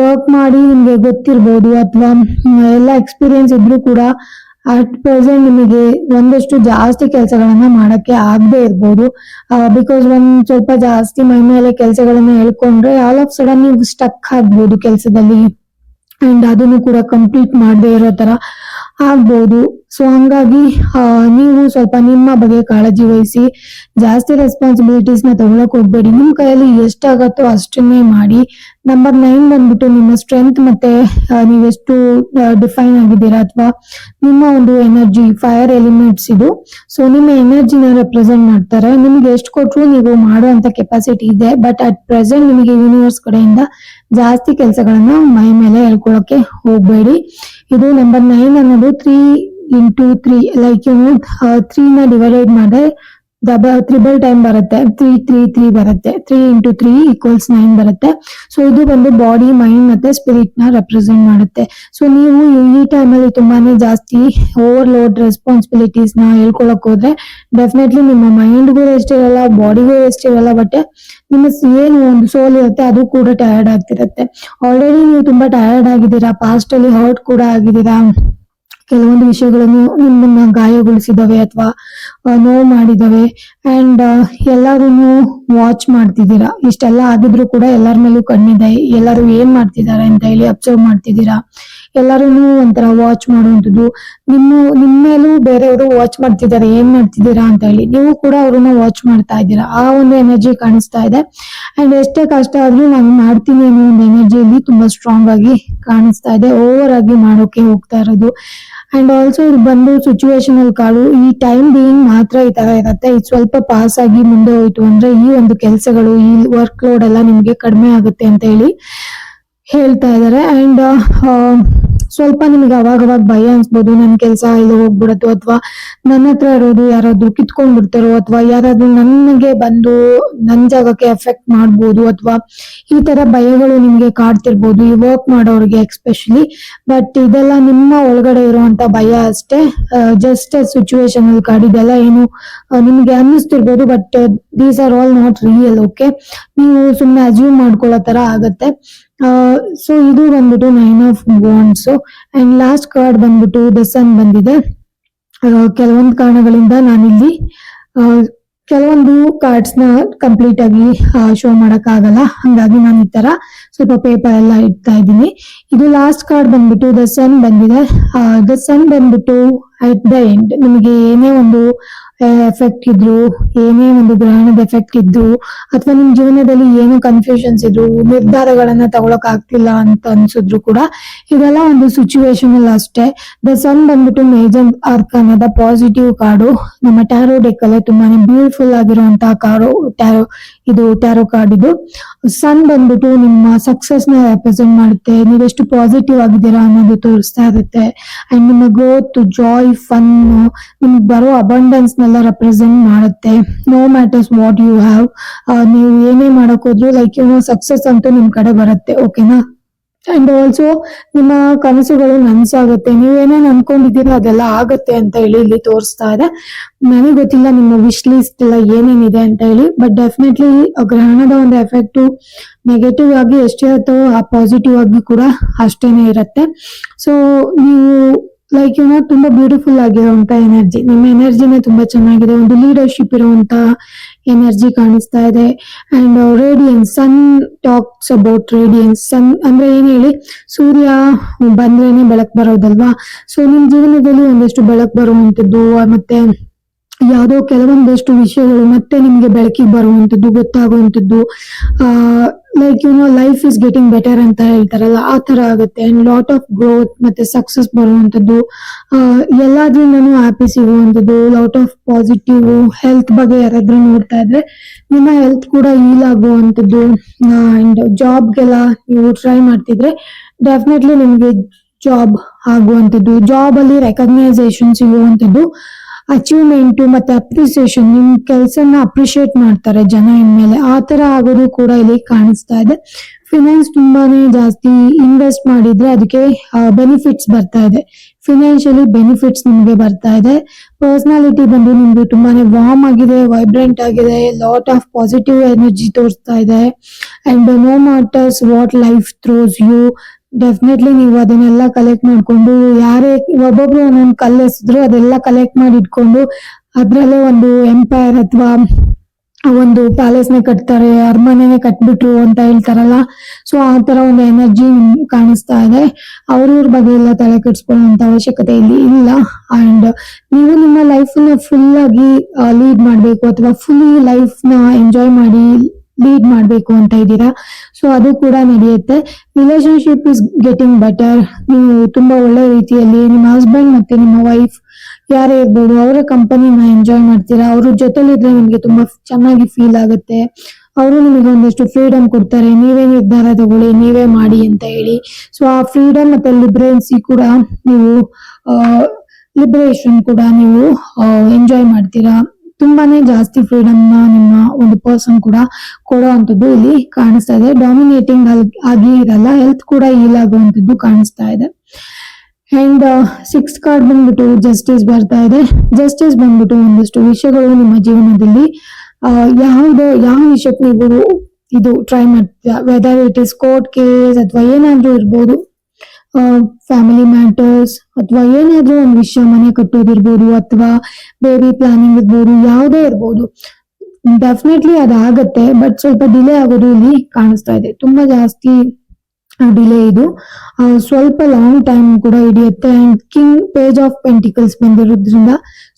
ವರ್ಕ್ ಮಾಡಿ ನಿಮ್ಗೆ ಗೊತ್ತಿರ್ಬೋದು, ಅಥವಾ ಎಲ್ಲ ಎಕ್ಸ್ಪೀರಿಯನ್ಸ್ ಇದ್ರೂ ಕೂಡ ಅಟ್ ಪ್ರೆಸೆಂಟ್ ನಿಮಗೆ ಒಂದಷ್ಟು ಜಾಸ್ತಿ ಕೆಲಸಗಳನ್ನ ಮಾಡಕ್ಕೆ ಆಗದೆ ಇರ್ಬೋದು. ಬಿಕಾಸ್ ಒಂದ್ ಸ್ವಲ್ಪ ಜಾಸ್ತಿ ಮೈ ಮೇಲೆ ಕೆಲಸಗಳನ್ನ ಹೇಳ್ಕೊಂಡ್ರೆ ಆಲ್ ಆಫ್ ಸಡನ್ ನೀವು ಸ್ಟಕ್ ಆಗ್ಬೋದು ಕೆಲಸದಲ್ಲಿ. ಅಂಡ್ ಅದನ್ನು ಕೂಡ ಕಂಪ್ಲೀಟ್ ಮಾಡದೇ ಇರೋ ತರ. ಆಗ್ಬೋದು. ಸೊ ಹಂಗಾಗಿ ನೀವು ಸ್ವಲ್ಪ ನಿಮ್ಮ ಬಗ್ಗೆ ಕಾಳಜಿ ವಹಿಸಿ, ಜಾಸ್ತಿ ರೆಸ್ಪಾನ್ಸಿಬಿಲಿಟೀಸ್ನ ತಗೊಳಕ್ ಹೋಗ್ಬೇಡಿ. ನಿಮ್ ಕೈಯಲ್ಲಿ ಎಷ್ಟಾಗತ್ತೋ ಅಷ್ಟನ್ನೇ ಮಾಡಿ. ನಂಬರ್ ನೈನ್ ಬಂದ್ಬಿಟ್ಟು ನಿಮ್ಮ ಸ್ಟ್ರೆಂತ್ ಮತ್ತೆ ನೀವೆಷ್ಟು ಡಿಫೈನ್ ಆಗಿದ್ದೀರಾ ಅಥವಾ ನಿಮ್ಮ ಒಂದು ಎನರ್ಜಿ ಫೈರ್ ಎಲಿಮೆಂಟ್ಸ್ ಇದು. ಸೊ ನಿಮ್ಮ ಎನರ್ಜಿನ ರೆಪ್ರೆಸೆಂಟ್ ಮಾಡ್ತಾರೆ. ನಿಮ್ಗೆ ಎಷ್ಟು ಕೊಟ್ಟರು ನೀವು ಮಾಡುವಂತ ಕೆಪಾಸಿಟಿ ಇದೆ. ಬಟ್ ಅಟ್ ಪ್ರೆಸೆಂಟ್ ನಿಮಗೆ ಯೂನಿವರ್ಸ್ ಕಡೆಯಿಂದ ಜಾಸ್ತಿ ಕೆಲಸಗಳನ್ನ ಮೈ ಮೇಲೆ ಹೇಳ್ಕೊಳಕ್ಕೆ ಹೋಗ್ಬೇಡಿ. ಇದು ನಂಬರ್ ನೈನ್ ಅನ್ನೋದು three into three like you three ನ ಡಿವೈಡೆಡ್ ಮಾಡಿದ್ರೆ ಡಬಲ್ ತ್ರಿಬಲ್ ಟೈಮ್ ಬರುತ್ತೆ. ತ್ರೀ ತ್ರೀ ತ್ರೀ ಬರುತ್ತೆ. Three into three equals nine ಬರುತ್ತೆ. ಸೊ ಇದು ಬಂದು ಬಾಡಿ ಮೈಂಡ್ ಮತ್ತೆ ಸ್ಪಿರಿಟ್ನ ರೆಪ್ರೆಸೆಂಟ್ ಮಾಡುತ್ತೆ. ಸೊ ನೀವು ಈ ಟೈಮಲ್ಲಿ ತುಂಬಾನೇ ಜಾಸ್ತಿ ಓವರ್ಲೋಡ್ ರೆಸ್ಪಾನ್ಸಿಬಿಲಿಟೀಸ್ನ ಹೇಳ್ಕೊಳಕ್ ಹೋದ್ರೆ ಡೆಫಿನೆಟ್ಲಿ ನಿಮ್ಮ ಮೈಂಡ್ಗೂ ರೆಸ್ಟ್ ಇರಲ್ಲ ಬಾಡಿಗೂ ರೆಸ್ಟ್ ಇರಲ್ಲ ಬಟ್ ನಿಮ್ಮ ಏನು ಒಂದು ಸೋಲ್ ಇರುತ್ತೆ, ಅದು ಕೂಡ ಟಯರ್ಡ್ ಆಗ್ತಿರುತ್ತೆ. ಆಲ್ರೆಡಿ ನೀವು ತುಂಬಾ ಟಯರ್ಡ್ ಆಗಿದ್ದೀರಾ ಪಾಸ್ಟ್ ಅಲ್ಲಿ ಹರ್ಟ್ ಕೂಡ ಆಗಿದ್ದೀರಾ? ಕೆಲವೊಂದು ವಿಷಯಗಳನ್ನು ನಿಮ್ಮನ್ನ ಗಾಯಗೊಳಿಸಿದವೆ ಅಥವಾ ನೋವು ಮಾಡಿದವೆ. ಅಂಡ್ ಎಲ್ಲರೂ ವಾಚ್ ಮಾಡ್ತಿದ್ದೀರಾ? ಇಷ್ಟೆಲ್ಲ ಆಗಿದ್ರು ಕೂಡ ಎಲ್ಲರ ಮೇಲೂ ಕಣ್ಣಿದೆ. ಎಲ್ಲರೂ ಏನ್ ಮಾಡ್ತಿದ್ದಾರೆ ಅಂತ ಹೇಳಿ ಅಬ್ಸರ್ವ್ ಮಾಡ್ತಿದ್ದೀರಾ? ಎಲ್ಲರೂ ಒಂಥರ ವಾಚ್ ಮಾಡುವಂಥದ್ದು. ನಿಮ್ಮ ನಿಮ್ಮ ಮೇಲೂ ಬೇರೆಯವರು ವಾಚ್ ಮಾಡ್ತಿದ್ದಾರೆ, ಏನ್ ಮಾಡ್ತಿದ್ದೀರಾ ಅಂತ ಹೇಳಿ. ನೀವು ಕೂಡ ಅವ್ರನ್ನ ವಾಚ್ ಮಾಡ್ತಾ ಇದ್ದೀರಾ. ಆ ಒಂದು ಎನರ್ಜಿ ಕಾಣಿಸ್ತಾ ಇದೆ. ಅಂಡ್ ಎಷ್ಟೇ ಕಷ್ಟ ಆದ್ರೂ ನಾನು ಮಾಡ್ತೀನಿ ಅನ್ನೋ ಒಂದು ಎನರ್ಜಿಯಲ್ಲಿ ತುಂಬಾ ಸ್ಟ್ರಾಂಗ್ ಆಗಿ ಕಾಣಿಸ್ತಾ ಇದೆ. ಓವರ್ ಆಗಿ ಮಾಡೋಕೆ ಹೋಗ್ತಾ ಇರೋದು. ಅಂಡ್ ಆಲ್ಸೋ ಇದು ಬಂದು ಅಲ್ಲಿ ಕಾಳು. ಈ ಟೈಮ್ ಬೀಯಿಂಗ್ ಮಾತ್ರ ಈ ತರ ಇರತ್ತೆ. ಇದು ಸ್ವಲ್ಪ ಪಾಸ್ ಆಗಿ ಮುಂದೆ ಹೋಯ್ತು ಅಂದ್ರೆ ಈ ಒಂದು ಕೆಲಸಗಳು, ಈ ವರ್ಕ್ ಲೋಡ್ ಎಲ್ಲ ನಿಮ್ಗೆ ಕಡಿಮೆ ಆಗುತ್ತೆ ಅಂತ ಹೇಳಿ ಹೇಳ್ತಾ ಇದ್ದಾರೆ. ಅಂಡ್ ಸ್ವಲ್ಪ ನಿಮಗೆ ಅವಾಗವಾಗ ಅವಾಗ ಭಯ ಅನ್ಸ್ಬೋದು ನನ್ನ ಕೆಲಸ ಇಲ್ಲಿ ಹೋಗ್ಬಿಡತ್ತು ಅಥವಾ ನನ್ನ ಹತ್ರ ಇರೋದು ಯಾರಾದ್ರೂ ಕಿತ್ಕೊಂಡ್ ಬಿಡ್ತಾರೋ ಅಥವಾ ಯಾರಾದ್ರೂ ನನಗೆ ಬಂದು ನನ್ ಜಾಗಕ್ಕೆ ಎಫೆಕ್ಟ್ ಮಾಡ್ಬೋದು ಅಥವಾ ಈ ತರ ಭಯಗಳು ನಿಮ್ಗೆ ಕಾಡ್ತಿರ್ಬೋದು, ಈ ವರ್ಕ್ ಮಾಡೋರಿಗೆ ಎಕ್ಸ್ಪೆಷಲಿ ಬಟ್ ಇದೆಲ್ಲ ನಿಮ್ಮ ಒಳಗಡೆ ಇರುವಂತ ಭಯ ಅಷ್ಟೇ. ಜಸ್ಟ್ ಸಿಚುವೇಶನ್ ಅಲ್ಲಿ ಕಾಡಿದೆಲ್ಲ ಏನು ನಿಮ್ಗೆ ಅನ್ನಿಸ್ತಿರ್ಬೋದು but these are all not real okay ನೀವು ಸುಮ್ಮನೆ ಅಸ್ಯೂಮ್ ಮಾಡ್ಕೊಳ್ಳೋ ತರ ಆಗತ್ತೆ. ಸೊ ಇದು ಬಂದ್ಬಿಟ್ಟು nine of wands and last card ಬಂದ್ಬಿಟ್ಟು ದ ಸನ್ ಬಂದಿದೆ. ಕೆಲವೊಂದು ಕಾರಣಗಳಿಂದ ನಾನಿಲ್ಲಿ ಕೆಲವೊಂದು ಕಾರ್ಡ್ಸ್ನ ಕಂಪ್ಲೀಟ್ ಆಗಿ ಶೋ ಮಾಡಕ್ ಆಗಲ್ಲ ಹಂಗಾಗಿ ನಾನು ಈ ತರ ಸ್ವಲ್ಪ ಪೇಪರ್ ಎಲ್ಲ ಇಡ್ತಾ ಇದ್ದೀನಿ. ಇದು ಲಾಸ್ಟ್ ಕಾರ್ಡ್ ಬಂದ್ಬಿಟ್ಟು ದ ಸನ್ ಬಂದಿದೆ. ದ ಸನ್ ಬಂದ್ಬಿಟ್ಟು ಅಟ್ ದ ಎಂಡ್ ನಿಮಗೆ ಏನೇ ಒಂದು ಎಫೆಕ್ಟ್ ಇದ್ರು, ಏನೇ ಒಂದು ಗ್ರಹಣದ ಎಫೆಕ್ಟ್ ಇದ್ರು, ಅಥವಾ ನಿಮ್ ಜೀವನದಲ್ಲಿ ಏನು ಕನ್ಫ್ಯೂಷನ್ಸ್ ಇದ್ರು, ನಿರ್ಧಾರಗಳನ್ನ ತಗೊಳಕ್ ಆಗ್ತಿಲ್ಲ ಅಂತ ಅನ್ಸಿದ್ರು ಕೂಡ, ಇದೆಲ್ಲ ಒಂದು ಸಿಚುವೇಶನ್ ಅಲ್ಲಿ ಅಷ್ಟೇ. ದ ಸನ್ ಬಂದ್ಬಿಟ್ಟು ಮೇಜರ್ ಅರ್ಕಾನದ ಪಾಸಿಟಿವ್ ಕಾರ್ಡು ನಮ್ಮ ಟ್ಯಾರೋ ಡೆಕ್ ಅಲ್ಲೇ ತುಂಬಾನೇ ಬ್ಯೂಟಿಫುಲ್ ಆಗಿರುವಂತಹ ಕಾರು ಟ್ಯಾರೋ ಇದು ಟ್ಯಾರೋ ಕಾರ್ಡ್ ಇದು. ಸನ್ ಬಂದ್ಬಿಟ್ಟು ನಿಮ್ಮ ಸಕ್ಸಸ್ನ ರೆಪ್ರೆಸೆಂಟ್ ಮಾಡುತ್ತೆ. ನೀವೆಷ್ಟು ಪಾಸಿಟಿವ್ ಆಗಿದ್ದೀರಾ ಅನ್ನೋದು ತೋರಿಸ್ತಾ ಇರುತ್ತೆ. ಅಂಡ್ ನಿಮ್ಮ ಗ್ರೋತ್ ಜಾಯ್ ಫನ್ ನಿಮ್ಗೆ ಬರೋ ಅಬಂಡೆನ್ಸ್ ನೆಲ್ಲ ರೆಪ್ರೆಸೆಂಟ್ ಮಾಡುತ್ತೆ. No matters what you have ನೀವು ಏನೇ ಮಾಡಕ್ ಹೋದ್ರು ಲೈಕ್ ಏನೋ ಸಕ್ಸಸ್ ಅಂತೂ ನಿಮ್ ಕಡೆ ಬರುತ್ತೆ. ಓಕೆನಾ ಅಂಡ್ ಆಲ್ಸೋ ನಿಮ್ಮ ಕನಸುಗಳು ನನ್ಸಾಗುತ್ತೆ. ನೀವೇನೇನ್ ಅನ್ಕೊಂಡಿದ್ದೀರೋ ಅದೆಲ್ಲ ಆಗತ್ತೆ ಅಂತ ಹೇಳಿ ಇಲ್ಲಿ ತೋರಿಸ್ತಾ ಇದೆ. ನನಗೆ ಗೊತ್ತಿಲ್ಲ ನಿಮ್ಮ ವಿಶ್ ಲಿಸ್ಟ್ ಎಲ್ಲ ಏನೇನಿದೆ ಅಂತ ಹೇಳಿ ಬಟ್ ಡೆಫಿನೆಟ್ಲಿ ಗ್ರಹಣದ ಒಂದು ಎಫೆಕ್ಟ್ ನೆಗೆಟಿವ್ ಆಗಿ ಎಷ್ಟೇ ಆ ಪಾಸಿಟಿವ್ ಆಗಿ ಕೂಡ ಅಷ್ಟೇನೆ ಇರುತ್ತೆ. ಸೊ ನೀವು ಲೈಕ್ ಏನೋ ತುಂಬಾ ಬ್ಯೂಟಿಫುಲ್ ಆಗಿರುವಂತ ಎನರ್ಜಿ ನಿಮ್ಮ ಎನರ್ಜಿನೇ ತುಂಬಾ ಚೆನ್ನಾಗಿದೆ. ಒಂದು ಲೀಡರ್ಶಿಪ್ ಇರುವಂತ ಎನರ್ಜಿ ಕಾಣಿಸ್ತಾ ಇದೆ. And radiance sun talks about radiance sun ಅಂದ್ರೆ ಏನ್ ಹೇಳಿ? ಸೂರ್ಯ ಬಂದ್ರೇನೆ ಬೆಳಕ್ ಬರೋದಲ್ವಾ? ಸೊ ನಿಮ್ ಜೀವನದಲ್ಲಿ ಒಂದಷ್ಟು ಬೆಳಕ್ ಬರುವಂತದ್ದು ಮತ್ತೆ ಯಾವುದೋ ಕೆಲವೊಂದಷ್ಟು ವಿಷಯಗಳು ಮತ್ತೆ ನಿಮ್ಗೆ ಬೆಳಕಿಗೆ ಬರುವಂತದ್ದು, ಗೊತ್ತಾಗುವಂತದ್ದು. ಆ like you know life is getting better ಅಂತ ಹೇಳ್ತಾರಲ್ಲ, ಆ ತರ ಆಗುತ್ತೆ. ಅಂಡ್ ಲಾಟ್ ಆಫ್ ಗ್ರೋತ್ ಮತ್ತೆ ಸಕ್ಸಸ್ ಬರುವಂತದ್ದು. ಎಲ್ಲಾದ್ರಿಂದನೂ ಹ್ಯಾಪಿ ಸಿಗುವಂತದ್ದು. ಲಾಟ್ ಆಫ್ ಪಾಸಿಟಿವ್ ಹೆಲ್ತ್ ಬಗ್ಗೆ ಯಾರಾದ್ರೂ ನೋಡ್ತಾ ಇದ್ರೆ ನಿಮ್ಮ ಹೆಲ್ತ್ ಕೂಡ ಈಲ್ ಆಗುವಂತದ್ದು. ಅಂಡ್ ಜಾಬ್ಗೆಲ್ಲ ನೀವು ಟ್ರೈ ಮಾಡ್ತಿದ್ರೆ ಡೆಫಿನೆಟ್ಲಿ ನಿಮ್ಗೆ ಜಾಬ್ ಆಗುವಂತದ್ದು. ಜಾಬ್ ಅಲ್ಲಿ ರೆಕಗ್ನೈಸೇಷನ್ ಸಿಗುವಂತದ್ದು. ಅಚೀವ್ಮೆಂಟ್ ಮತ್ತೆ ಅಪ್ರಿಸಿಯೇಷನ್ ನಿಮ್ ಕೆಲಸನ ಅಪ್ರಿಶಿಯೇಟ್ ಮಾಡ್ತಾರೆ ಜನ ಇನ್ಮೇಲೆ. ಆ ತರ ಆಗೋದು ಕೂಡ ಇಲ್ಲಿ ಕಾಣಿಸ್ತಾ ಇದೆ. ಫಿನಾನ್ಸ್ ತುಂಬಾನೇ ಜಾಸ್ತಿ ಇನ್ವೆಸ್ಟ್ ಮಾಡಿದ್ರೆ ಅದಕ್ಕೆ ಬೆನಿಫಿಟ್ಸ್ ಬರ್ತಾ ಇದೆ. ಫಿನಾನ್ಷಿಯಲಿ ಬೆನಿಫಿಟ್ಸ್ ನಿಮಗೆ ಬರ್ತಾ ಇದೆ. ಪರ್ಸನಾಲಿಟಿ ಬಂದು ನಿಮ್ದು ತುಂಬಾನೇ ವಾರ್ಮ್ ಆಗಿದೆ ವೈಬ್ರೆಂಟ್ ಆಗಿದೆ ಲಾಟ್ ಆಫ್ ಪಾಸಿಟಿವ್ ಎನರ್ಜಿ ತೋರಿಸ್ತಾ ಇದೆ. And no matters what life throws you definitely ನೀವು ಅದನ್ನೆಲ್ಲ ಕಲೆಕ್ಟ್ ಮಾಡ್ಕೊಂಡು, ಯಾರೇ ಒಬ್ಬೊಬ್ರು ಒಂದೊಂದು ಕಲ್ಲು ಎಸಿದ್ರು ಅದೆಲ್ಲ ಕಲೆಕ್ಟ್ ಮಾಡಿ ಇಟ್ಕೊಂಡು, ಅದ್ರಲ್ಲೇ ಒಂದು ಎಂಪೈರ್ ಅಥವಾ ಒಂದು ಪ್ಯಾಲೇಸ್ನ ಕಟ್ತಾರೆ, ಅರಮನೆನೆ ಕಟ್ಬಿಟ್ರು ಅಂತ ಹೇಳ್ತಾರಲ್ಲ. ಸೊ ಆ ತರ ಒಂದು ಎನರ್ಜಿ ಕಾಣಿಸ್ತಾ ಇದೆ. ಅವ್ರವ್ರ ಬಗ್ಗೆ ಎಲ್ಲ ತಲೆ ಕೆಡಿಸ್ಕೊಳ್ಳುವಂತ ಅವಶ್ಯಕತೆ ಇಲ್ಲಿ ಇಲ್ಲ. ಅಂಡ್ ನೀವು ನಿಮ್ಮ ಲೈಫ್ನ ಫುಲ್ ಆಗಿ ಲೀಡ್ ಮಾಡ್ಬೇಕು ಅಥವಾ ಫುಲ್ ಲೈಫ್ನ ಎಂಜಾಯ್ ಮಾಡಿ ಲೀಡ್ ಮಾಡಬೇಕು ಅಂತ ಇದ್ದೀರಾ? ಸೊ ಅದು ಕೂಡ ನಡೆಯುತ್ತೆ. ರಿಲೇಶನ್ಶಿಪ್ ಇಸ್ ಗೆಟಿಂಗ್ ಬೆಟರ್ ನೀವು ತುಂಬಾ ಒಳ್ಳೆ ರೀತಿಯಲ್ಲಿ ನಿಮ್ಮ ಹಸ್ಬೆಂಡ್ ಮತ್ತೆ ನಿಮ್ಮ ವೈಫ್ ಯಾರೇ ಇರ್ಬೋದು, ಅವರ ಕಂಪನಿನ ಎಂಜಾಯ್ ಮಾಡ್ತೀರಾ? ಅವ್ರ ಜೊತೆಲಿದ್ರೆ ನಿಮ್ಗೆ ತುಂಬಾ ಚೆನ್ನಾಗಿ ಫೀಲ್ ಆಗುತ್ತೆ. ಅವರು ನಿಮಗೆ ಒಂದಷ್ಟು ಫ್ರೀಡಮ್ ಕೊಡ್ತಾರೆ. ನೀವೇ ನಿರ್ಧಾರ ತಗೊಳ್ಳಿ, ನೀವೇ ಮಾಡಿ ಅಂತ ಹೇಳಿ. ಸೊ ಆ ಫ್ರೀಡಮ್ ಮತ್ತೆ ಲಿಬ್ರೆನ್ಸಿ ಕೂಡ ನೀವು ಲಿಬ್ರೇಷನ್ ಕೂಡ ನೀವು ಎಂಜಾಯ್ ಮಾಡ್ತೀರಾ? ತುಂಬಾನೇ ಜಾಸ್ತಿ ಫ್ರೀಡಮ್ ನಿಮ್ಮ ಒಂದು ಪರ್ಸನ್ ಕೂಡ ಕೊಡುವಂತದ್ದು ಇಲ್ಲಿ ಕಾಣಿಸ್ತಾ ಇದೆ. ಡಾಮಿನೇಟಿಂಗ್ ಆಗಿ ಇರಲ್ಲ ಹೆಲ್ತ್ ಕೂಡ ಹೀಲ್ ಆಗುವಂತದ್ದು ಕಾಣಿಸ್ತಾ ಇದೆ. ಅಂಡ್ ಸಿಕ್ಸ್ ಕಾರ್ಡ್ ಬಂದ್ಬಿಟ್ಟು ಜಸ್ಟಿಸ್ ಬರ್ತಾ ಇದೆ. ಜಸ್ಟಿಸ್ ಬಂದ್ಬಿಟ್ಟು ಒಂದಷ್ಟು ವಿಷಯಗಳು ನಿಮ್ಮ ಜೀವನದಲ್ಲಿ ಯಾವ್ದು, ಯಾವ ವಿಷಯಕ್ಕೆ ನೀವು ಇದು ಟ್ರೈ ಮಾಡ್ತೀರಾ whether it is court case ಅಥವಾ ಏನಾದ್ರೂ ಇರ್ಬೋದು ಫ್ಯಾಮಿಲಿ ಮ್ಯಾಟರ್ಸ್ ಅಥವಾ ಏನಾದ್ರೂ ಒಂದು ವಿಷಯ ಮನೆ ಕಟ್ಟೋದಿರ್ಬೋದು ಅಥವಾ ಬೇಬಿ ಪ್ಲಾನಿಂಗ್ ಇರ್ಬೋದು, ಯಾವುದೇ ಇರ್ಬೋದು. ಡೆಫಿನೆಟ್ಲಿ ಅದಾಗತ್ತೆ ಬಟ್ ಸ್ವಲ್ಪ ಡಿಲೇ ಆಗೋದು ಇಲ್ಲಿ ಕಾಣಿಸ್ತಾ ಇದೆ. ತುಂಬಾ ಜಾಸ್ತಿ ಡಿಲೇ ಇದು. ಸ್ವಲ್ಪ ಲಾಂಗ್ ಟೈಮ್ ಕೂಡ ಹಿಡಿಯುತ್ತೆ and king page of pentacles ಬಂದಿರೋದ್ರಿಂದ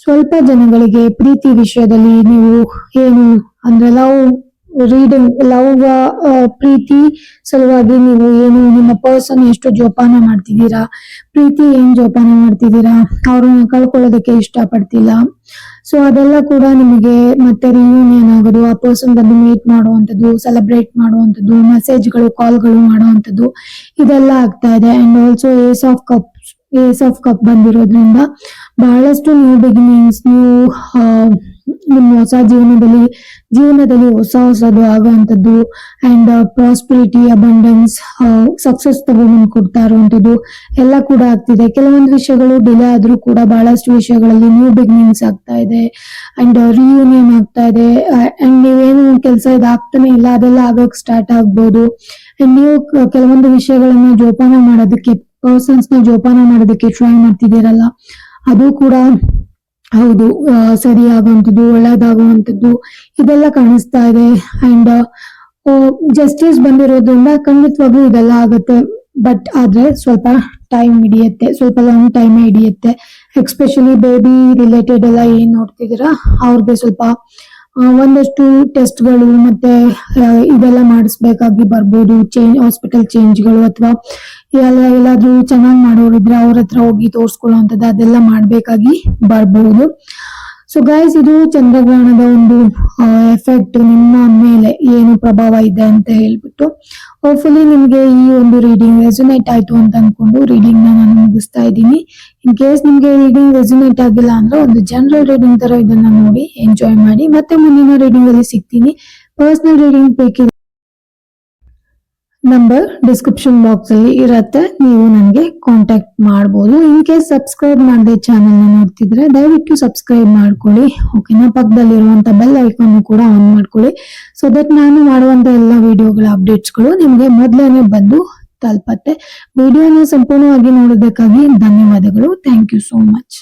ಸ್ವಲ್ಪ ಜನಗಳಿಗೆ ಪ್ರೀತಿ ವಿಷಯದಲ್ಲಿ ನೀವು ಏನು ಅಂದ್ರೆ ಲವ್ ರೀಡಿಂಗ್ ಲವ್ ಪ್ರೀತಿ ಸಲುವಾಗಿ ನೀವು ಏನು, ನಿಮ್ಮ ಪರ್ಸನ್ ಎಷ್ಟು ಜೋಪಾನ ಮಾಡ್ತಿದ್ದೀರಾ? ಪ್ರೀತಿ ಏನ್ ಜೋಪಾನ ಮಾಡ್ತಿದ್ದೀರಾ? ಅವ್ರನ್ನ ಕಳ್ಕೊಳ್ಳೋದಕ್ಕೆ ಇಷ್ಟ ಪಡ್ತಿಲ್ಲ ಸೊ ಅದೆಲ್ಲ ಕೂಡ ನಿಮಗೆ ಮತ್ತೆ ರಿಯೂನಿಯನ್ ಆಗೋದು, ಆ ಪರ್ಸನ್ ಬಂದು ಮೀಟ್ ಮಾಡುವಂಥದ್ದು ಸೆಲೆಬ್ರೇಟ್ ಮಾಡುವಂಥದ್ದು ಮೆಸೇಜ್ಗಳು ಕಾಲ್ಗಳು ಮಾಡುವಂಥದ್ದು, ಇದೆಲ್ಲ ಆಗ್ತಾ ಇದೆ. And also ace of cup ace of cup ಬಂದಿರೋದ್ರಿಂದ ಬಹಳಷ್ಟು ನ್ಯೂ ಬಿಗಿನಿಂಗ್ಸ್ ನ್ಯೂ ನಿಮ್ಮ ಹೊಸ ಜೀವನದಲ್ಲಿ ಜೀವನದಲ್ಲಿ ಹೊಸ ಹೊಸದು ಆಗುವಂಥದ್ದು ಅಂಡ್ ಪ್ರಾಸ್ಪಿರಿಟಿ ಅಬಂಡೆನ್ಸ್ ಸಕ್ಸಸ್ ತಗೊಂಡು ಕೊಡ್ತಾ ಇರುವಂಥದ್ದು ಎಲ್ಲ ಕೂಡ ಆಗ್ತಿದೆ. ಕೆಲವೊಂದು ವಿಷಯಗಳು ಡಿಲೇ ಆದ್ರೂ ಕೂಡ ಬಹಳಷ್ಟು ವಿಷಯಗಳಲ್ಲಿ ನ್ಯೂ ಬಿಗಿನಿಂಗ್ಸ್ ಆಗ್ತಾ ಇದೆ ಅಂಡ್ ರಿಯೂನಿಯನ್ ಆಗ್ತಾ ಇದೆ. ಅಂಡ್ ನೀವೇನು ಕೆಲಸ ಇದಾಗ್ತಾನೆ ಇಲ್ಲ, ಅದೆಲ್ಲ ಆಗೋಕ್ ಸ್ಟಾರ್ಟ್ ಆಗ್ಬೋದು. ಅಂಡ್ ನೀವು ಕೆಲವೊಂದು ವಿಷಯಗಳನ್ನ ಜೋಪಾನ ಮಾಡೋದಕ್ಕೆ ಪರ್ಸನ್ಸ್ನ ಜೋಪಾನ ಮಾಡೋದಕ್ಕೆ ಟ್ರೈ ಮಾಡ್ತಿದ್ದೀರಲ್ಲ, ಅದು ಕೂಡ ಹೌದು ಸರಿಯಾಗುವಂಥದ್ದು, ಒಳ್ಳೇದಾಗುವಂಥದ್ದು ಇದೆಲ್ಲ ಕಾಣಿಸ್ತಾ ಇದೆ. ಅಂಡ್ ಜಸ್ಟಿಸ್ ಬಂದಿರೋದ್ರಿಂದ ಖಂಡಿತವಾಗ್ಲೂ ಇದೆಲ್ಲ ಆಗುತ್ತೆ. ಬಟ್ ಆದ್ರೆ ಸ್ವಲ್ಪ ಟೈಮ್ ಹಿಡಿಯುತ್ತೆ, ಸ್ವಲ್ಪ ಲಾಂಗ್ ಟೈಮ್ ಹಿಡಿಯುತ್ತೆ. ಎಕ್ಸ್ಪೆಷಲಿ ಬೇಬಿ ರಿಲೇಟೆಡ್ ಎಲ್ಲ ಏನ್ ನೋಡ್ತಿದ್ದೀರಾ, ಅವ್ರಿಗೆ ಸ್ವಲ್ಪ ಒಂದಷ್ಟು ಟೆಸ್ಟ್ಗಳು ಮತ್ತೆ ಆ, ಇದೆಲ್ಲ ಮಾಡಿಸ್ಬೇಕಾಗಿ ಬರ್ಬೋದು. ಚೇಂಜ್ ಹಾಸ್ಪಿಟಲ್ ಚೇಂಜ್ಗಳು ಅಥವಾ ಎಲ್ಲ ಎಲ್ಲಾದ್ರೂ ಚೆನ್ನಾಗಿ ಮಾಡೋರಿದ್ರೆ ಅವ್ರ ಹತ್ರ ಹೋಗಿ ತೋರ್ಸ್ಕೊಳ್ಳುವಂತದ್ದು ಅದೆಲ್ಲ ಮಾಡ್ಬೇಕಾಗಿ ಬರ್ಬೋದು. ಸೊ ಗೈಸ್ ಇದು ಚಂದ್ರಗ್ರಹಣದ ಒಂದು ಎಫೆಕ್ಟ್ ನಿಮ್ಮ ಮೇಲೆ ಏನು ಪ್ರಭಾವ ಇದೆ ಅಂತ ಹೇಳ್ಬಿಟ್ಟು ಹೋಪ್ಫುಲಿ ನಿಮ್ಗೆ ಈ ಒಂದು ರೀಡಿಂಗ್ ರೆಸೊನೇಟ್ ಆಯ್ತು ಅಂತ ಅನ್ಕೊಂಡು ರೀಡಿಂಗ್ ನಾನು ಮುಗಿಸ್ತಾ ಇದ್ದೀನಿ. ಇನ್ ಕೇಸ್ ನಿಮ್ಗೆ ರೀಡಿಂಗ್ ರೆಸಿನೇಟ್ ಆಗಿಲ್ಲ ಅಂದ್ರೆ ಒಂದು ಜನರಲ್ ರೀಡಿಂಗ್ ತರ ಇದನ್ನ ನೋಡಿ ಎಂಜಾಯ್ ಮಾಡಿ. ಮತ್ತೆ ಮುಂದಿನ ರೀಡಿಂಗ್ ಅಲ್ಲಿ ಸಿಗ್ತೀನಿ. ಪರ್ಸನಲ್ ರೀಡಿಂಗ್ ಬೇಕಿದ್ರೆ ನಂಬರ್ ಡಿಸ್ಕ್ರಿಪ್ಷನ್ ಬಾಕ್ಸ್ ಅಲ್ಲಿ ಇರತ್ತೆ. ನೀವು ನನಗೆ ಕಾಂಟ್ಯಾಕ್ಟ್ ಮಾಡಬಹುದು ಇನ್ ಕೇಸ್ ಸಬ್ಸ್ಕ್ರೈಬ್ ಮಾಡದೆ ಚಾನೆಲ್ ನೋಡ್ತಿದ್ರೆ ದಯವಿಟ್ಟು ಸಬ್ಸ್ಕ್ರೈಬ್ ಮಾಡ್ಕೊಳ್ಳಿ. ಓಕೆನಾ ಪಕ್ಕದಲ್ಲಿರುವಂತ ಬೆಲ್ ಐಕಾನ್ ಕೂಡ ಆನ್ ಮಾಡ್ಕೊಳ್ಳಿ. ಸೊ ದಟ್ ನಾನು ಮಾಡುವಂತ ಎಲ್ಲ ವಿಡಿಯೋಗಳ ಅಪ್ಡೇಟ್ಸ್ಗಳು ನಿಮಗೆ ಮೊದಲನೇ ಬಂದು ತಲುಪತ್ತೆ. ವಿಡಿಯೋನ ಸಂಪೂರ್ಣವಾಗಿ ನೋಡೋದಕ್ಕಾಗಿ ಧನ್ಯವಾದಗಳು. Thank you so much